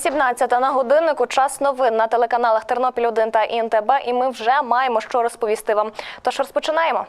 18 на годиннику. Час новин на телеканалах Тернопіль 1 та ІНТБ. І ми вже маємо що розповісти вам. Тож розпочинаємо.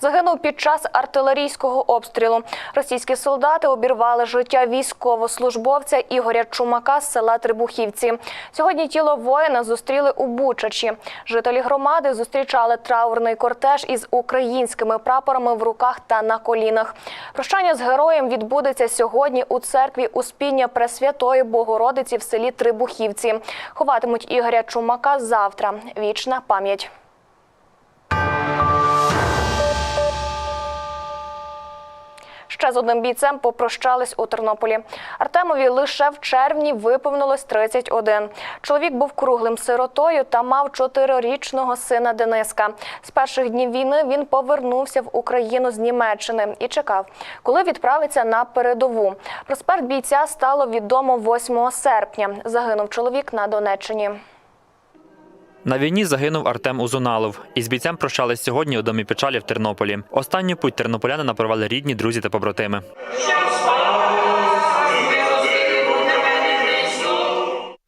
Загинув під час артилерійського обстрілу. Російські солдати обірвали життя військовослужбовця Ігоря Чумака з села Трибухівці. Сьогодні тіло воїна зустріли у Бучачі. Жителі громади зустрічали траурний кортеж із українськими прапорами в руках та на колінах. Прощання з героєм відбудеться сьогодні у церкві Успіння Пресвятої Богородиці в селі Трибухівці. Ховатимуть Ігоря Чумака завтра. Вічна пам'ять. Ще з одним бійцем попрощались у Тернополі. Артемові лише в червні виповнилось 31. Чоловік був круглим сиротою та мав чотирирічного сина Дениска. З перших днів війни він повернувся в Україну з Німеччини і чекав, коли відправиться на передову. Про смерть бійця стало відомо 8 серпня. Загинув чоловік на Донеччині. На війні загинув Артем Узуналов. Із бійцем прощались сьогодні у домі печалі в Тернополі. Останню путь тернополянина провели рідні, друзі та побратими.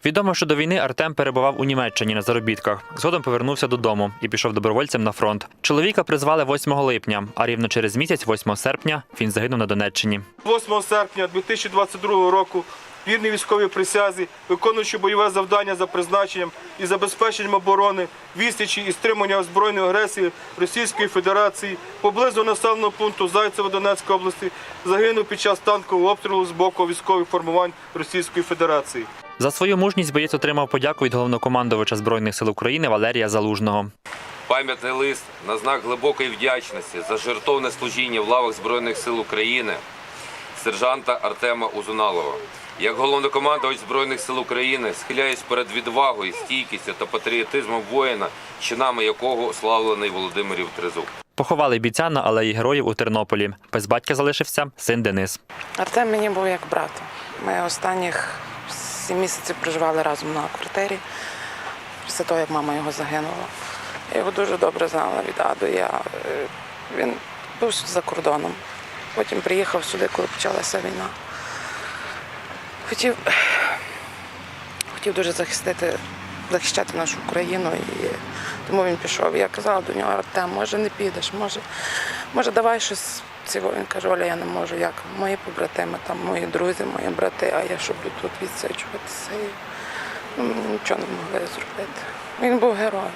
Відомо, що до війни Артем перебував у Німеччині на заробітках. Згодом повернувся додому і пішов добровольцем на фронт. Чоловіка призвали 8 липня, а рівно через місяць, 8 серпня, він загинув на Донеччині. 8 серпня 2022 року вірний військовій присязі, виконуючи бойове завдання за призначенням і забезпеченням оборони, відсічі і стримання озброєної агресії Російської Федерації поблизу населеного пункту Зайцево Донецької області загинув під час танкового обстрілу з боку військових формувань Російської Федерації. За свою мужність боєць отримав подяку від головнокомандувача Збройних сил України Валерія Залужного. Пам'ятний лист на знак глибокої вдячності за жертовне служіння в лавах Збройних сил України сержанта Артема Узуналова. Як головнокомандувач Збройних сил України схиляюсь перед відвагою, стійкістю та патріотизмом воїна, чинами якого славлений Володимирів Тризуб. Поховали бійця на алеї героїв у Тернополі. Без батька залишився син Денис. Артем мені був як брат. Ми останніх сім місяців проживали разом на квартирі після того, як мама його загинула. Я його дуже добре знала від А до Я. Е, Він був за кордоном. Потім приїхав сюди, коли почалася війна. Хотів, хотів дуже захистити, захищати нашу Україну. І тому він пішов. Я казала до нього, Артем, може не підеш, може, може давай щось цього. Він каже, Оля, я не можу. Як мої побратими, там мої друзі, мої брати, а я щоб тут відсичуватися. Ну, нічого не могли зробити. Він був героєм.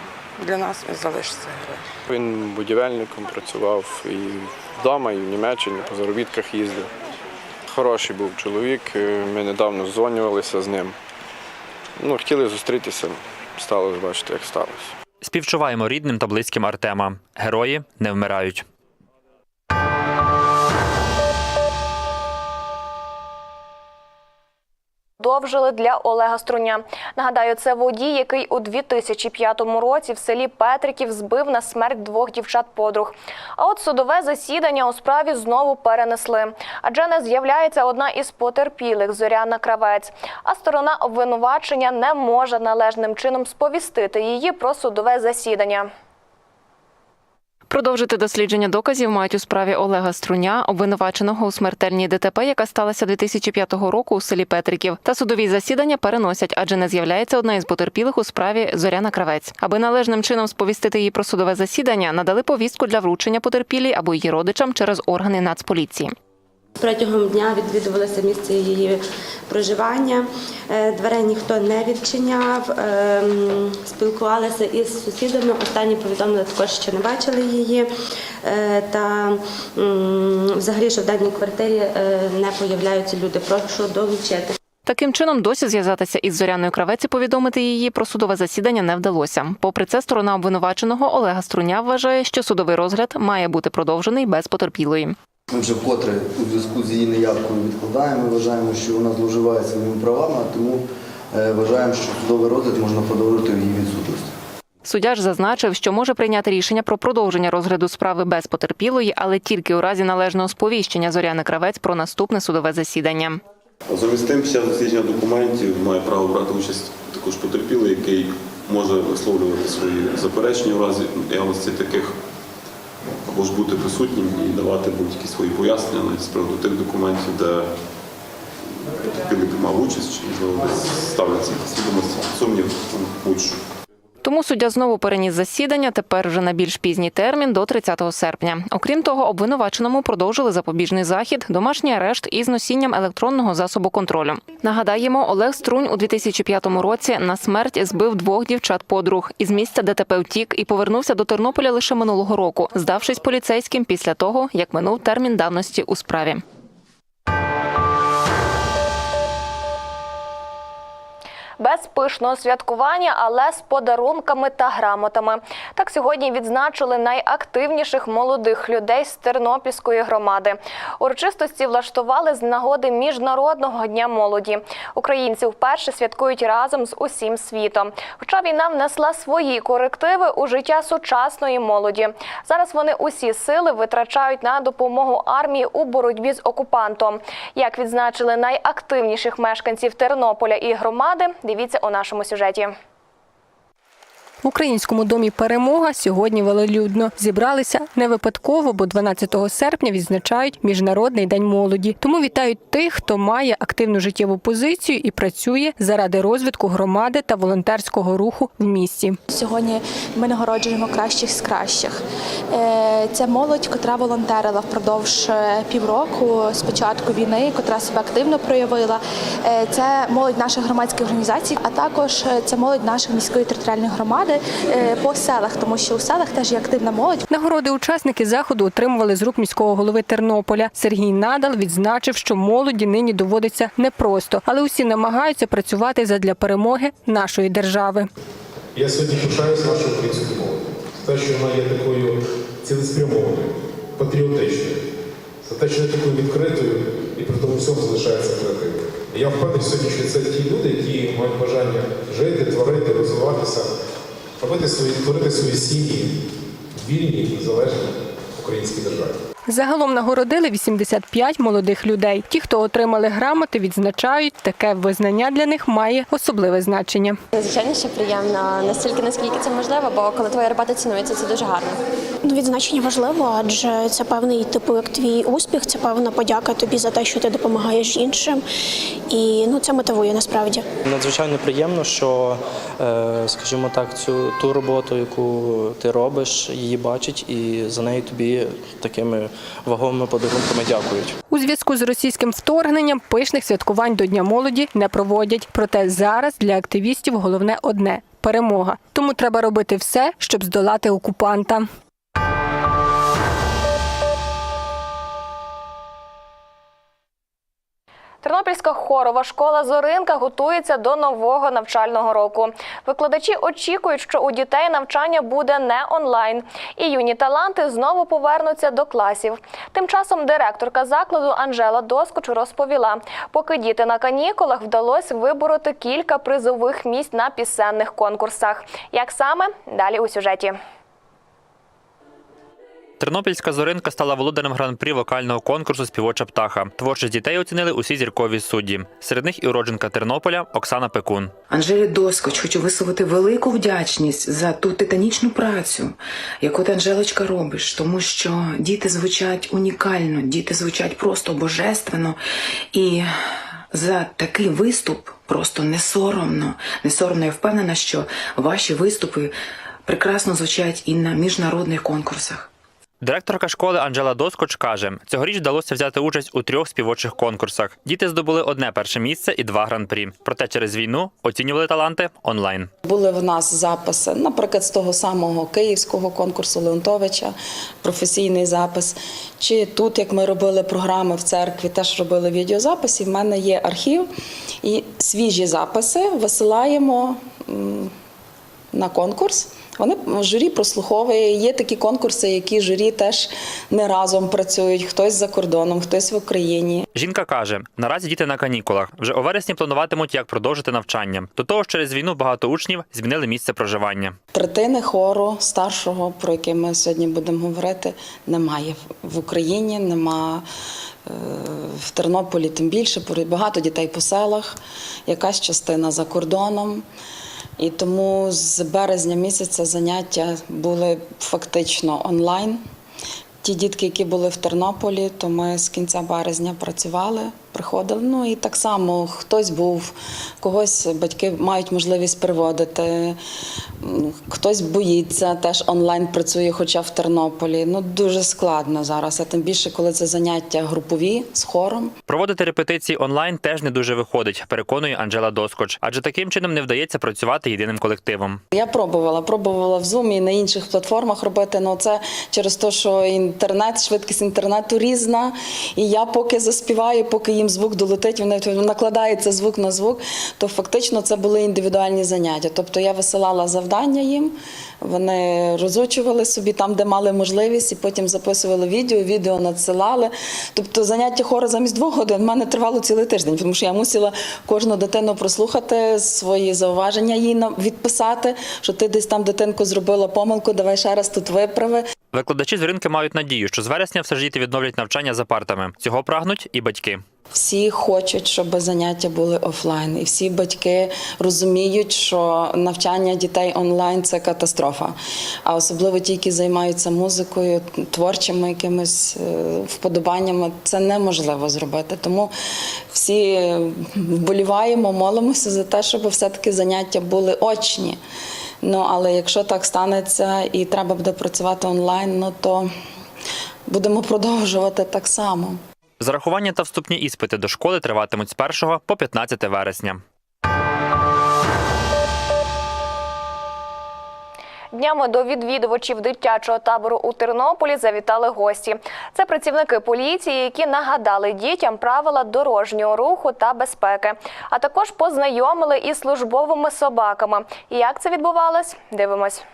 Для нас він залишиться героєм. Він будівельником працював і вдома, і в Німеччині по заробітках їздив. Хороший був чоловік. е, Ми недавно дзвонювалися з ним. Ну, хотіли зустрітися, сталося, бачите, як сталося. Співчуваємо рідним та близьким Артема. Герої не вмирають. Довжили для Олега Струня. Нагадаю, це водій, який у 2005 році в селі Петриків збив на смерть двох дівчат-подруг. А от судове засідання у справі знову перенесли. Адже не з'являється одна із потерпілих Зоряна Кравець. А сторона обвинувачення не може належним чином сповістити її про судове засідання. Продовжити дослідження доказів мають у справі Олега Струня, обвинуваченого у смертельній ДТП, яка сталася 2005 року у селі Петриків. Та судові засідання переносять, адже не з'являється одна із потерпілих у справі Зоряна Кравець. Аби належним чином сповістити її про судове засідання, надали повістку для вручення потерпілій або її родичам через органи Нацполіції. Протягом дня відвідувалося місце її проживання. Е, Дверей ніхто не відчиняв. ем, Спілкувалися із сусідами. Останні повідомили також, що не бачили її. Е, Та взагалі, що в даній квартирі е, не появляються люди. Прошу долучити. Таким чином, досі зв'язатися із Зоряною Кравець і повідомити її про судове засідання не вдалося. Попри це, сторона обвинуваченого Олега Струня вважає, що судовий розгляд має бути продовжений без потерпілої. Ми вже вкотре у зв'язку з її неявкою відкладаємо. Вважаємо, що вона зловживає своїми правами, а тому е, вважаємо, що судовий розгляд можна продовжити в її відсутності. Суддя ж зазначив, що може прийняти рішення про продовження розгляду справи без потерпілої, але тільки у разі належного сповіщення Зоряни Кравець про наступне судове засідання. Із тим, під час документів має право брати участь також потерпілий, який може висловлювати свої заперечення в разі наявності таких також бути присутнім і давати будь-які свої пояснення навіть з приводу тих документів, де потерпілий приймав участь, чи можливо ставляться якісь відомості сумнів, будь-що. Тому суддя знову переніс засідання тепер вже на більш пізній термін до 30 серпня. Окрім того, обвинуваченому продовжили запобіжний захід, домашній арешт із носінням електронного засобу контролю. Нагадаємо, Олег Струнь у 2005 році на смерть збив двох дівчат подруг. Із місця ДТП втік і повернувся до Тернополя лише минулого року, здавшись поліцейським після того, як минув термін давності у справі. Без пишного святкування, але з подарунками та грамотами. Так сьогодні відзначили найактивніших молодих людей з Тернопільської громади. Урочистості влаштували з нагоди Міжнародного дня молоді. Українці вперше святкують разом з усім світом. Хоча війна внесла свої корективи у життя сучасної молоді. Зараз вони усі сили витрачають на допомогу армії у боротьбі з окупантом. Як відзначили найактивніших мешканців Тернополя і громади, дивіться у нашому сюжеті. В українському домі Перемога сьогодні велелюдно зібралися не випадково, бо 12 серпня відзначають міжнародний день молоді. Тому вітають тих, хто має активну життєву позицію і працює заради розвитку громади та волонтерського руху в місті. Сьогодні ми нагороджуємо кращих з кращих. Е, Це молодь, котра волонтерила впродовж е, півроку з початку війни, котра себе активно проявила. Е, Це молодь наших громадських організацій, а також це молодь нашої міської територіальної громади е, по селах, тому що у селах теж є активна молодь. Нагороди учасники заходу отримували з рук міського голови Тернополя. Сергій Надал відзначив, що молоді нині доводиться непросто, але усі намагаються працювати задля перемоги нашої держави. Я сьогодні пишаюся нашою українською мовою. За те, що вона є такою цілеспрямованою, патріотичною, за те, що є такою відкритою і при тому всьому залишається креативною. Я впевнений сьогодні, що це ті люди, які мають бажання жити, творити, розвиватися, робити свої, творити свої сім'ї в вільній, незалежній українській державі. Загалом нагородили 85 молодих людей. Ті, хто отримали грамоти, відзначають, таке визнання для них має особливе значення. Звичайно, що приємно настільки, наскільки це можливо, бо коли твоя робота цінується, це дуже гарно. Ну, Відзначення важливо, адже це певний типу як твій успіх, це певна подяка тобі за те, що ти допомагаєш іншим. І ну це мотивує насправді. Надзвичайно приємно, що, е, скажімо так, цю ту роботу, яку ти робиш, її бачать, і за неї тобі такими ваговими подарунками дякують. У зв'язку з російським вторгненням пишних святкувань до Дня молоді не проводять. Проте зараз для активістів головне одне перемога. Тому треба робити все, щоб здолати окупанта. Тернопільська хорова школа Зоринка готується до нового навчального року. Викладачі очікують, що у дітей навчання буде не онлайн, і юні таланти знову повернуться до класів. Тим часом директорка закладу Анжела Доскоч розповіла, поки діти на канікулах вдалося вибороти кілька призових місць на пісенних конкурсах. Як саме далі у сюжеті? Тернопільська зоринка стала володарем гран-прі вокального конкурсу Співоча птаха. Творчість дітей оцінили усі зіркові судді. Серед них і уродженка Тернополя Оксана Пекун. Анжелі Доскоч хочу висловити велику вдячність за ту титанічну працю, яку ти, Анжелочка, робиш, тому що діти звучать унікально, діти звучать просто божественно. І за такий виступ просто не соромно. Не соромно. Я впевнена, що ваші виступи прекрасно звучать і на міжнародних конкурсах. Директорка школи Анжела Доскоч каже, цьогоріч вдалося взяти участь у трьох співочих конкурсах. Діти здобули одне перше місце і два гран-прі. Проте через війну оцінювали таланти онлайн. Були в нас записи, наприклад, з того самого київського конкурсу Леонтовича, професійний запис. Чи тут, як ми робили програми в церкві, теж робили відеозаписи. В мене є архів і свіжі записи висилаємо на конкурс. Вони журі прослуховує. Є такі конкурси, які журі теж не разом працюють. Хтось за кордоном, хтось в Україні. Жінка каже, наразі діти на канікулах. Вже у вересні плануватимуть, як продовжити навчання. До того ж, через війну багато учнів змінили місце проживання. Третини хору старшого, про який ми сьогодні будемо говорити, немає в Україні, нема е, в Тернополі, тим більше багато дітей по селах, якась частина за кордоном. І тому з березня місяця заняття були фактично онлайн. ті дітки, які були в Тернополі, то ми з кінця березня працювали, приходили. Ну і так само хтось був, когось батьки мають можливість приводити, хтось боїться, теж онлайн працює, хоча в Тернополі. Ну дуже складно зараз, а тим більше, коли це заняття групові з хором. Проводити репетиції онлайн теж не дуже виходить, переконує Анжела Доскоч, адже таким чином не вдається працювати єдиним колективом. Я пробувала, пробувала в Zoom і на інших платформах робити. але це через те, що інтернет, швидкість інтернету різна. І я поки заспіваю, поки їм звук долетить, вони накладається звук на звук, то фактично це були індивідуальні заняття. Тобто я висилала завдання їм, вони розучували собі там, де мали можливість, і потім записували відео, відео надсилали. Тобто заняття хору замість двох годин в мене тривало цілий тиждень, тому що я мусила кожну дитину прослухати, свої зауваження їй відписати, що ти десь там дитинку зробила помилку, давай ще раз тут виправи. Викладачі з ринки мають надію, що з вересня все ж діти відновлять навчання за партами. Цього прагнуть і батьки. Всі хочуть, щоб заняття були офлайн, і всі батьки розуміють, що навчання дітей онлайн це катастрофа. А особливо ті, які займаються музикою, творчими якимись е, вподобаннями, це неможливо зробити. Тому всі вболіваємо, молимося за те, щоб все-таки заняття були очні. Ну але якщо так станеться і треба буде працювати онлайн, ну то будемо продовжувати так само. Зарахування та вступні іспити до школи триватимуть з 1 по 15 вересня. Днями до відвідувачів дитячого табору у Тернополі завітали гості. Це працівники поліції, які нагадали дітям правила дорожнього руху та безпеки, а також познайомили із службовими собаками. Як це відбувалось? Дивимось.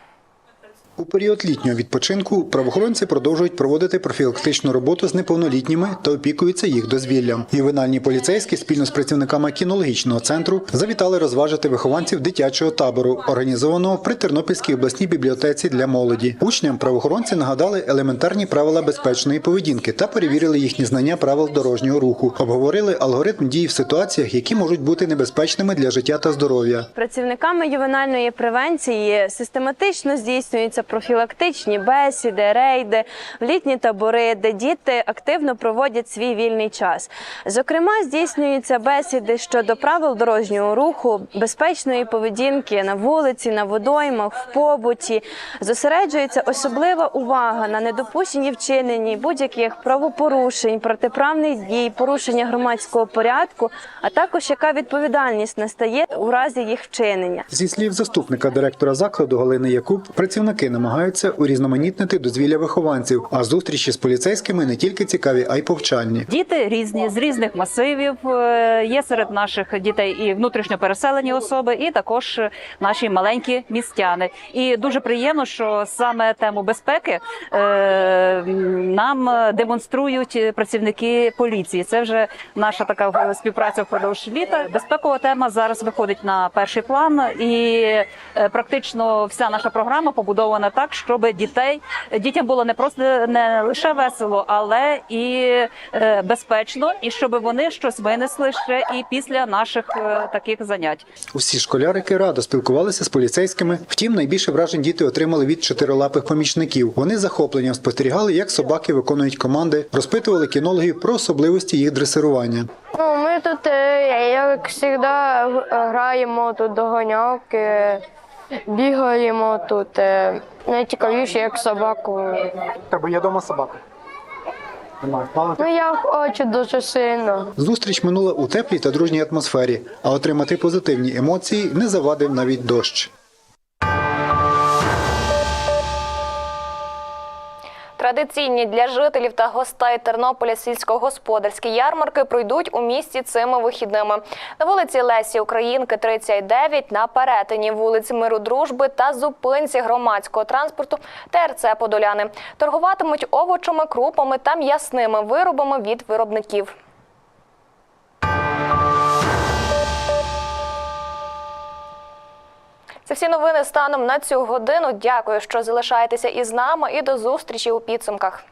У період літнього відпочинку правоохоронці продовжують проводити профілактичну роботу з неповнолітніми та опікуються їх дозвіллям. Ювенальні поліцейські спільно з працівниками кінологічного центру завітали розважити вихованців дитячого табору, організованого при Тернопільській обласній бібліотеці для молоді. Учням правоохоронці нагадали елементарні правила безпечної поведінки та перевірили їхні знання правил дорожнього руху. Обговорили алгоритм дій в ситуаціях, які можуть бути небезпечними для життя та здоров'я. Працівниками ювенальної превенції систематично здійснюються профілактичні бесіди, рейди, літні табори, де діти активно проводять свій вільний час. Зокрема, здійснюються бесіди щодо правил дорожнього руху, безпечної поведінки на вулиці, на водоймах, в побуті. Зосереджується особлива увага на недопущенні вчиненні будь-яких правопорушень, протиправних дій, порушення громадського порядку, а також яка відповідальність настає у разі їх вчинення. Зі слів заступника директора закладу Галини Якуб, працівники намагаються урізноманітнити дозвілля вихованців, а зустрічі з поліцейськими не тільки цікаві, а й повчальні. Діти різні з різних масивів. Е, Є серед наших дітей і внутрішньо переселені особи, і також наші маленькі містяни. І дуже приємно, що саме тему безпеки е, нам демонструють працівники поліції. Це вже наша така співпраця впродовж літа. Безпекова тема зараз виходить на перший план, і е, практично вся наша програма побудована так, щоб дітей дітям було не просто не лише весело, але і е, безпечно, і щоб вони щось винесли ще і після наших е, таких занять. Усі школярики радо спілкувалися з поліцейськими. Втім, найбільше вражень діти отримали від чотирилапих помічників. Вони захопленням спостерігали, як собаки виконують команди, розпитували кінологів про особливості їх дресирування. Ну, ми тут, е, як завжди, граємо тут доганялки, бігаємо тут. е, Найцікавіше, як собаку. Тебе є вдома собака. Ну, я хочу дуже сильно. Зустріч минула у теплій та дружній атмосфері, а отримати позитивні емоції не завадив навіть дощ. Традиційні для жителів та гостей Тернополя сільськогосподарські ярмарки пройдуть у місті цими вихідними. На вулиці Лесі Українки, 39, на перетині вулиць Миру Дружби та зупинці громадського транспорту ТРЦ Подоляни. Торгуватимуть овочами, крупами та м'ясними виробами від виробників. Всі новини станом на цю годину. Дякую, що залишаєтеся із нами і до зустрічі у підсумках.